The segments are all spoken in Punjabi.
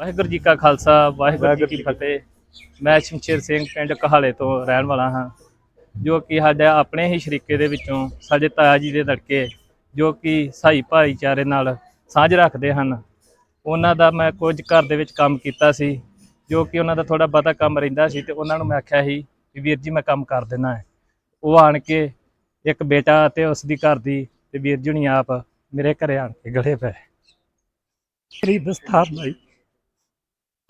ਵਾਹਿਗੁਰੂ ਜੀ ਕਾ ਖਾਲਸਾ ਵਾਹਿਗੁਰੂ ਜੀ ਕੀ ਫਤਿਹ। ਮੈਂ ਸ਼ਮਸ਼ੇਰ ਸਿੰਘ ਪਿੰਡ ਕਹਾਲੇ ਤੋਂ ਰਹਿਣ ਵਾਲਾ ਹਾਂ ਜੋ ਕਿ ਸਾਡਾ ਆਪਣੇ ਹੀ ਸ਼ਰੀਕੇ ਦੇ ਵਿੱਚੋਂ ਸਾਡੇ ਤਾਇਆ ਜੀ ਦੇ ਲੜਕੇ ਜੋ ਕਿ ਸਾਈ ਭਾਈਚਾਰੇ ਨਾਲ ਸਾਂਝ ਰੱਖਦੇ ਹਨ। ਉਹਨਾਂ ਦਾ ਮੈਂ ਕੁਝ ਘਰ ਦੇ ਵਿੱਚ ਕੰਮ ਕੀਤਾ ਸੀ ਜੋ ਕਿ ਉਹਨਾਂ ਦਾ ਥੋੜਾ ਬਹੁਤਾ ਕੰਮ ਰਹਿੰਦਾ ਸੀ ਤੇ ਉਹਨਾਂ ਨੂੰ ਮੈਂ ਆਖਿਆ ਸੀ ਵੀ ਵੀਰ ਜੀ ਮੈਂ ਕੰਮ ਕਰ ਦੇਣਾ ਹੈ। ਉਹ ਆਣ ਕੇ ਇੱਕ ਬੇਟਾ ਤੇ ਉਸ ਦੀ ਘਰ ਦੀ ਤੇ ਵੀਰ ਜੀ ਹੁਣੀ ਆਪ ਮੇਰੇ ਘਰੇ ਆਣ ਕੇ ਗਲੇ ਪਏ। ਮੇਰੀ ਦਸਤਾਰ ਲਈ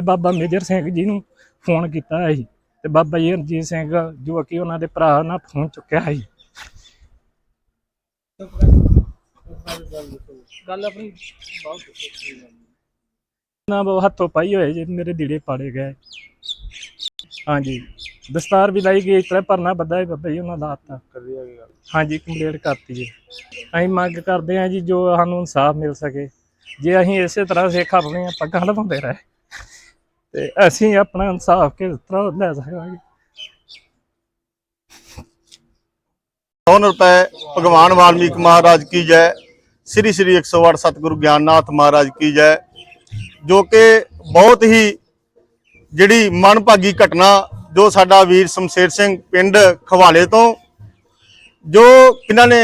ਬਾਬਾ ਮੇਜਰ ਸਿੰਘ ਜੀ ਨੂੰ ਫੋਨ ਕੀਤਾ ਸੀ ਤੇ ਬਾਬਾ ਜੀ ਰਣਜੀਤ ਸਿੰਘ ਜੋ ਕਿ ਉਹਨਾਂ ਦੇ ਭਰਾ ਨਾਲ ਫੋਨ ਚੁੱਕਿਆ ਸੀ। ਗੱਲ ਆਪਣੀ ਬਹੁਤ ਨਾ ਉਹ ਹੱਥੋਂ ਪਾਈ ਹੋਏ ਜੇ ਮੇਰੇ ਦਿੜੇ ਪਾੜੇ ਗਏ। ਹਾਂਜੀ ਦਸਤਾਰ ਵੀ ਲਾਈ ਗਈ ਇਸ ਤਰ੍ਹਾਂ ਭਰਨਾ ਬੱਦਾ ਹੈ ਬਾਬਾ ਜੀ ਉਹਨਾਂ ਦਾ ਹੱਥ। ਹਾਂਜੀ ਕੰਪਲੀਟ ਕਰਤੀ ਜੀ। ਅਸੀਂ ਮੰਗ ਕਰਦੇ ਹਾਂ ਜੀ ਜੋ ਸਾਨੂੰ ਇਨਸਾਫ ਮਿਲ ਸਕੇ। ਜੇ ਅਸੀਂ ਇਸੇ ਤਰ੍ਹਾਂ ਸਿੱਖ ਆਪਣੀਆਂ ਪੱਗਾਂ ਲਵਾਉਂਦੇ ਰਹੇ। ਤੇ ਅਸੀਂ ਆਪਣਾ ਇਨਸਾਫ ਕਿਸ ਤਰ੍ਹਾਂ ਲੈ ਸਕਾਂਗੇ? ਕੌਣ ਰੁਪਏ, ਭਗਵਾਨ ਵਾਲਮੀਕ ਮਹਾਰਾਜ ਕੀ ਜੈ। ਸ੍ਰੀ ਸ੍ਰੀ 108 ਸਤਿਗੁਰੂ ਗਿਆਨਨਾਥ ਮਹਾਰਾਜ ਕੀ ਜੈ, ਜੋ ਕਿ ਬਹੁਤ ਹੀ ਜਿਹੜੀ ਮਨਭਾਗੀ ਘਟਨਾ ਜੋ ਸਾਡਾ ਵੀਰ ਸ਼ਮਸ਼ੇਰ ਸਿੰਘ ਪਿੰਡ ਖਵਾਲੇ ਤੋਂ, ਜੋ ਇਹਨਾਂ ਨੇ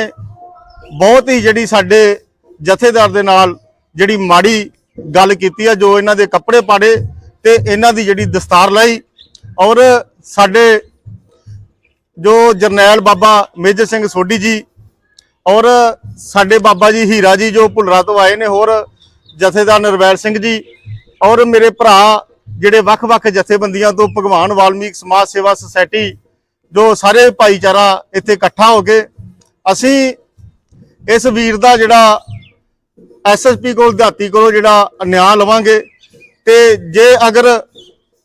ਬਹੁਤ ਹੀ ਜਿਹੜੀ ਸਾਡੇ ਜਥੇਦਾਰ ਦੇ ਨਾਲ ਜਿਹੜੀ ਮਾੜੀ ਗੱਲ ਕੀਤੀ ਆ, ਜੋ ਇਹਨਾਂ ਦੇ ਕੱਪੜੇ ਪਾੜੇ ਤੇ ਇਹਨਾਂ ਦੀ ਜਿਹੜੀ ਦਸਤਾਰ ਲਾਈ ਔਰ ਸਾਡੇ ਜੋ ਜਰਨੈਲ ਬਾਬਾ ਮੇਜਰ ਸਿੰਘ ਸੋਢੀ ਜੀ ਔਰ ਸਾਡੇ ਬਾਬਾ ਜੀ ਹੀਰਾ ਜੀ ਜੋ ਭੁੱਲਰਾ ਤੋਂ ਆਏ ਨੇ ਹੋਰ ਜਥੇਦਾਰ ਨਰਵੈਲ ਸਿੰਘ ਜੀ ਔਰ ਮੇਰੇ ਭਰਾ ਜਿਹੜੇ ਵੱਖ-ਵੱਖ ਜਥੇਬੰਦੀਆਂ ਤੋਂ ਭਗਵਾਨ ਵਾਲਮੀਕ ਸਮਾਜ ਸੇਵਾ ਸੁਸਾਇਟੀ ਜੋ ਸਾਰੇ ਭਾਈਚਾਰਾ ਇੱਥੇ ਇਕੱਠਾ ਹੋ ਕੇ ਅਸੀਂ ਇਸ ਵੀਰ ਦਾ ਜਿਹੜਾ ਐਸਐਸਪੀ ਕੋਲ, ਦਿਹਾਤੀ ਕੋਲੋਂ ਜਿਹੜਾ ਨਿਆਂ ਲਵਾਂਗੇ ਤੇ ਜੇ ਅਗਰ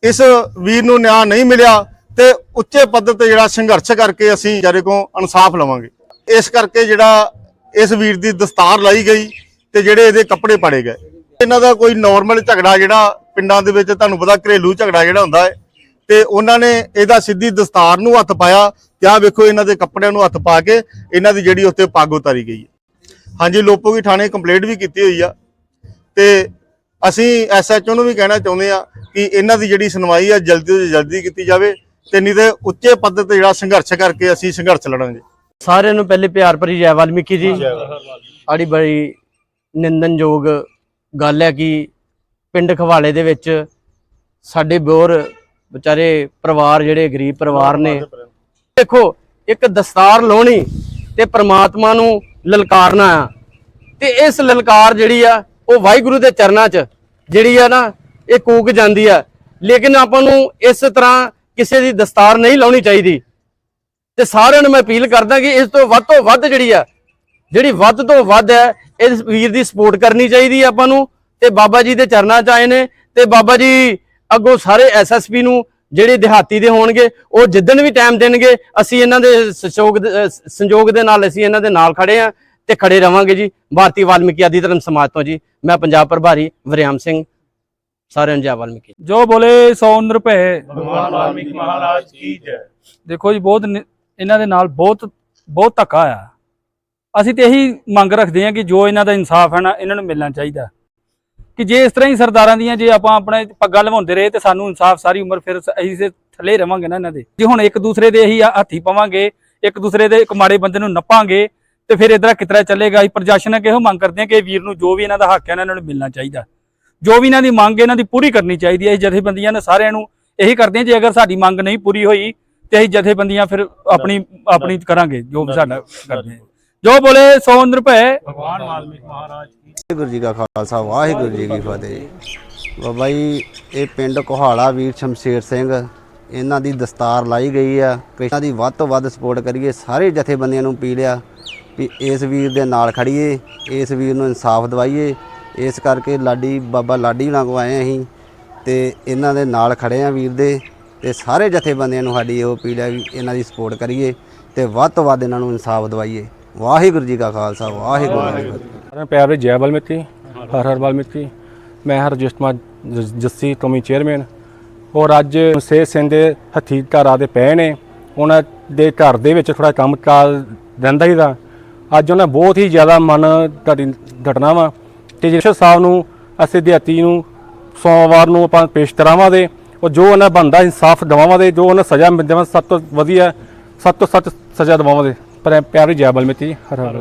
ਇਸ ਵੀਰ ਨੂੰ ਨਿਆਂ ਨਹੀਂ ਮਿਲਿਆ ਤੇ ਉੱਚੇ ਪੱਧਰ ਤੇ ਜਿਹੜਾ ਸੰਘਰਸ਼ ਕਰਕੇ ਅਸੀਂ ਜਿਹੜੇ ਕੋ ਇਨਸਾਫ ਲਵਾਂਗੇ। ਇਸ ਕਰਕੇ ਜਿਹੜਾ ਇਸ ਵੀਰ ਦੀ ਦਸਤਾਰ ਲਾਈ ਗਈ ਤੇ ਜਿਹੜੇ ਇਹਦੇ ਕੱਪੜੇ ਪਾੜੇ ਗਏ। ਇਹਨਾਂ ਦਾ ਕੋਈ ਨਾਰਮਲ ਝਗੜਾ ਜਿਹੜਾ ਪਿੰਡਾਂ ਦੇ ਵਿੱਚ ਤੁਹਾਨੂੰ ਪਤਾ ਘਰੇਲੂ ਝਗੜਾ ਜਿਹੜਾ ਹੁੰਦਾ ਹੈ ਤੇ ਉਹਨਾਂ ਨੇ ਇਹਦਾ ਸਿੱਧੀ ਦਸਤਾਰ ਨੂੰ ਹੱਥ ਪਾਇਆ ਤੇ ਆਹ ਵੇਖੋ ਇਹਨਾਂ ਦੇ ਕੱਪੜਿਆਂ ਨੂੰ ਹੱਥ ਪਾ ਕੇ ਇਹਨਾਂ ਦੀ ਜਿਹੜੀ ਉੱਤੇ ਪੱਗ ਉਤਾਰੀ ਗਈ ਹੈ। ਹਾਂਜੀ ਲੋਪੋਗੀ ਥਾਣੇ ਕੰਪਲੇਂਟ ਵੀ ਕੀਤੀ ਹੋਈ ਆ ਤੇ ਅਸੀਂ ਐਸਐਚਓ ਨੂੰ ਵੀ ਕਹਿਣਾ ਚਾਹੁੰਦੇ ਆ ਕਿ ਇਹਨਾਂ ਦੀ ਜਿਹੜੀ ਸੁਣਵਾਈ ਆ ਜਲਦੀ ਤੋਂ ਜਲਦੀ ਕੀਤੀ ਜਾਵੇ ਤੇ ਨਹੀਂ ਤੇ ਉੱਚੇ ਪੱਧਰ ਤੇ ਜਿਹੜਾ ਸੰਘਰਸ਼ ਕਰਕੇ ਅਸੀਂ ਸੰਘਰਸ਼ ਲੜਾਂਗੇ। ਸਾਰਿਆਂ ਨੂੰ ਪਹਿਲੇ ਪਿਆਰ ਭਰੀ ਜੈ ਵਾਲਮੀਕੀ ਜੀ। ਆੜੀ ਬੜੀ ਨਿੰਦਨਯੋਗ ਗੱਲ ਹੈ ਕਿ ਪਿੰਡ ਖਵਾਲੇ ਦੇ ਵਿੱਚ ਸਾਡੇ ਬੋਰ ਵਿਚਾਰੇ ਪਰਿਵਾਰ ਜਿਹੜੇ ਗਰੀਬ ਪਰਿਵਾਰ ਨੇ ਦੇਖੋ ਇੱਕ ਦਸਤਾਰ ਲਾਉਣੀ ਤੇ ਪ੍ਰਮਾਤਮਾ ਨੂੰ ਲਲਕਾਰਨਾ ਆ। ਤੇ ਇਸ ਲਲਕਾਰ ਜਿਹੜੀ ਆ ਉਹ ਵਾਹਿਗੁਰੂ ਦੇ ਚਰਨਾਂ 'ਚ, ਜਿਹੜੀ ਆ ਨਾ, ਇਹ ਕੂਕ ਜਾਂਦੀ ਆ। ਲੇਕਿਨ ਆਪਾਂ ਨੂੰ ਇਸ ਤਰ੍ਹਾਂ ਕਿਸੇ ਦੀ ਦਸਤਾਰ ਨਹੀਂ ਲਾਉਣੀ ਚਾਹੀਦੀ। ਤੇ ਸਾਰਿਆਂ ਨੂੰ ਮੈਂ ਅਪੀਲ ਕਰਦਾ ਕਿ ਇਸ ਤੋਂ ਵੱਧ ਤੋਂ ਵੱਧ ਜਿਹੜੀ ਆ, ਜਿਹੜੀ ਵੱਧ ਤੋਂ ਵੱਧ ਹੈ, ਇਸ ਵੀਰ ਦੀ ਸਪੋਰਟ ਕਰਨੀ ਚਾਹੀਦੀ ਹੈ ਆਪਾਂ ਨੂੰ। ਤੇ ਬਾਬਾ ਜੀ ਦੇ ਚਰਨਾਂ 'ਚ ਆਏ ਨੇ, ਤੇ ਬਾਬਾ ਜੀ ਅੱਗੋਂ ਸਾਰੇ ਐਸਐਸਪੀ ਨੂੰ, ਜਿਹੜੇ ਦਿਹਾਤੀ ਦੇ ਹੋਣਗੇ, ਉਹ ਜਿੱਦਣ ਵੀ ਟਾਈਮ ਦੇਣਗੇ, ਅਸੀਂ ਇਹਨਾਂ ਦੇ ਸਹਿਯੋਗ ਸੰਯੋਗ ਦੇ ਨਾਲ ਅਸੀਂ ਇਹਨਾਂ ਦੇ ਨਾਲ ਖੜੇ ਆ। ਤੇ ਖੜੇ ਰਵਾਂਗੇ ਜੀ। ਭਾਰਤੀ ਵਾਲਮੀਕੀ ਆਦੀ ਧਰਮ ਸਮਾਜ ਤੋਂ ਜੀ। ਮੈਂ ਪੰਜਾਬ ਪ੍ਰਭਾਰੀ ਵਰਿਆਮ ਸਿੰਘ ਸਾਰਿਆਂ ਨੂੰ ਜੈ ਵਾਲਮੀਕੀ। ਜੋ ਬੋਲੇ 100 ਰੁਪਏ ਭਗਵਾਨ ਵਾਲਮੀਕ ਮਹਾਰਾਜ ਕੀ ਜੈ। ਦੇਖੋ ਜੀ ਬਹੁਤ ਇਹਨਾਂ ਦੇ ਨਾਲ ਬਹੁਤ ਬਹੁਤ ਧੱਕਾ ਆ। ਅਸੀਂ ਤੇ ਇਹੀ ਮੰਗ ਰੱਖਦੇ ਹਾਂ ਕਿ ਜੋ ਇਹਨਾਂ ਦਾ ਇਨਸਾਫ ਹੈ ਨਾ ਇਹਨਾਂ ਨੂੰ ਮਿਲਣਾ ਚਾਹੀਦਾ। ਕਿ ਜੇ ਇਸ ਤਰ੍ਹਾਂ ਹੀ ਸਰਦਾਰਾਂ ਦੀਆਂ ਜੇ ਆਪਾਂ ਆਪਣੇ ਪੱਗਾਂ ਲਵਾਉਂਦੇ ਰਹੇ ਤੇ ਸਾਨੂੰ ਇਨਸਾਫ ਸਾਰੀ ਉਮਰ ਫਿਰ ਸ- ਅਸੀਂ ਤੇ ਥੱਲੇ ਰਵਾਂਗੇ ਨਾ ਇਹਨਾਂ ਦੇ। ਜੇ ਹੁਣ ਇੱਕ ਦੂਸਰੇ ਦੇ ਇਹੀ ਹੱਥੀ ਪਵਾਂਗੇ ਇੱਕ ਦੂਸਰੇ ਦੇ ਇੱਕ ਮਾੜੇ ਬੰਦੇ ਨੂੰ ਨੱਪਾਂਗੇ ਤੇ ਫਿਰ ਇਧਰ ਕਿਤਰਾ ਚੱਲੇਗਾ? ਅਸੀਂ ਪ੍ਰਸ਼ਾਸਨ ਅੱਗੇ ਇਹੋ ਮੰਗ ਕਰਦੇ ਹਾਂ ਕਿ ਵੀਰ ਨੂੰ ਜੋ ਵੀ ਇਹਨਾਂ ਦਾ ਹੱਕ ਹੈ ਇਹਨਾਂ ਨੂੰ ਮਿਲਣਾ ਚਾਹੀਦਾ। ਜੋ ਵੀ ਇਹਨਾਂ ਦੀ ਮੰਗ ਹੈ ਇਹਨਾਂ ਦੀ ਪੂਰੀ ਕਰਨੀ ਚਾਹੀਦੀ ਹੈ। ਇਹ ਜਥੇਬੰਦੀਆਂ ਨੇ ਸਾਰਿਆਂ ਨੂੰ ਇਹੀ ਕਰਦੇ ਹਾਂ ਜੇ ਅਗਰ ਸਾਡੀ ਮੰਗ ਨਹੀਂ ਪੂਰੀ ਹੋਈ ਤੇ ਅਸੀਂ ਜਥੇਬੰਦੀਆਂ ਫਿਰ ਆਪਣੀ ਆਪਣੀ ਕਰਾਂਗੇ ਜੋ ਵੀ ਸਾਡਾ ਕਰਦੇ ਹਾਂ। ਜੋ ਬੋਲੇ 100 ਰੁਪਏ ਭਗਵਾਨ ਵਾਲਮੀਕ ਮਹਾਰਾਜ ਕੀ ਵਾਹਿਗੁਰੂ ਜੀ ਕਾ ਖਾਲਸਾ ਵਾਹਿਗੁਰੂ ਜੀ ਕੀ ਫਤਿਹ। ਬਾਬਾ ਜੀ ਇਹ ਪਿੰਡ ਕੋਹਾਲਾ ਵੀਰ ਸ਼ਮਸ਼ੇਰ ਸਿੰਘ ਇਹਨਾਂ ਦੀ ਦਸਤਾਰ ਲਾਈ ਗਈ ਆ। ਕ੍ਰਿਸ਼ਨਾ ਦੀ ਵੱਧ ਤੋਂ ਵੱਧ ਸਪੋਰਟ ਕਰੀਏ ਸਾਰੇ ਜਥੇਬੰਦੀਆਂ ਨੂੰ ਪੀਲਿਆ ਵੀ ਇਸ ਵੀਰ ਦੇ ਨਾਲ ਖੜੀਏ, ਇਸ ਵੀਰ ਨੂੰ ਇਨਸਾਫ ਦਿਵਾਈਏ। ਇਸ ਕਰਕੇ ਲਾਡੀ ਬਾਬਾ ਲਾਡੀ ਹੁਣਾਂ ਕੋ ਆਏ ਅਸੀਂ ਤੇ ਇਹਨਾਂ ਦੇ ਨਾਲ ਖੜੇ ਆ ਵੀਰ ਦੇ ਤੇ ਸਾਰੇ ਜਥੇਬੰਦੀਆਂ ਨੂੰ ਸਾਡੀ ਇਹ ਅਪੀਲ ਹੈ ਵੀ ਇਹਨਾਂ ਦੀ ਸਪੋਰਟ ਕਰੀਏ ਤੇ ਵੱਧ ਤੋਂ ਵੱਧ ਇਹਨਾਂ ਨੂੰ ਇਨਸਾਫ ਦਵਾਈਏ। ਵਾਹਿਗੁਰੂ ਜੀ ਕਾ ਖਾਲਸਾ, ਵਾਹਿਗੁਰੂ ਜੀ ਕੀ ਫਤਿਹ। ਸਾਰਿਆਂ ਨੂੰ ਪਿਆਰ ਭਰੀ ਜੈ ਵਾਲਮੀਕੀ ਹਰ ਹਰ ਵਾਲਮੀਕੀ ਮੈਂ ਹਰਜਿਸਤਮਾ ਜੱਸੀ ਕੌਮੀ ਚੇਅਰਮੈਨ। ਔਰ ਅੱਜ ਸੇ ਸਿੰਘ ਦੇ ਹੱਥੀ ਧਾਰਾ ਦੇ ਪਏ ਨੇ। ਉਹਨਾਂ ਦੇ ਘਰ ਦੇ ਵਿੱਚ ਥੋੜਾ ਕੰਮ ਕਾਰ ਰਹਿੰਦਾ ਹੀ ਦਾ। ਅੱਜ ਉਹਨਾਂ ਬਹੁਤ ਹੀ ਜ਼ਿਆਦਾ ਮਨ ਤੁਹਾਡੀ ਘਟਨਾ ਵਾ। ਤੇ ਜਿਸ ਸਾਹਿਬ ਨੂੰ, ਅਸੀਂ ਦਿਹਾਤੀ ਨੂੰ, ਸੋਮਵਾਰ ਨੂੰ ਆਪਾਂ ਪੇਸ਼ ਕਰਾਵਾਂਗੇ ਉਹ ਜੋ ਉਹਨਾਂ ਬੰਦਾ ਇਨਸਾਫ ਦਿਵਾਵਾਂਗੇ, ਜੋ ਉਹਨਾਂ ਸਜ਼ਾ ਦੇਵਾਂ, ਸਭ ਤੋਂ ਵਧੀਆ, ਸਭ ਤੋਂ ਸੱਚ ਸਜ਼ਾ ਦਿਵਾਵਾਂਗੇ। ਪਰ ਪਿਆਰੀ ਜੈ ਬਲਮਿੱਤੀ ਹਰ ਹਰ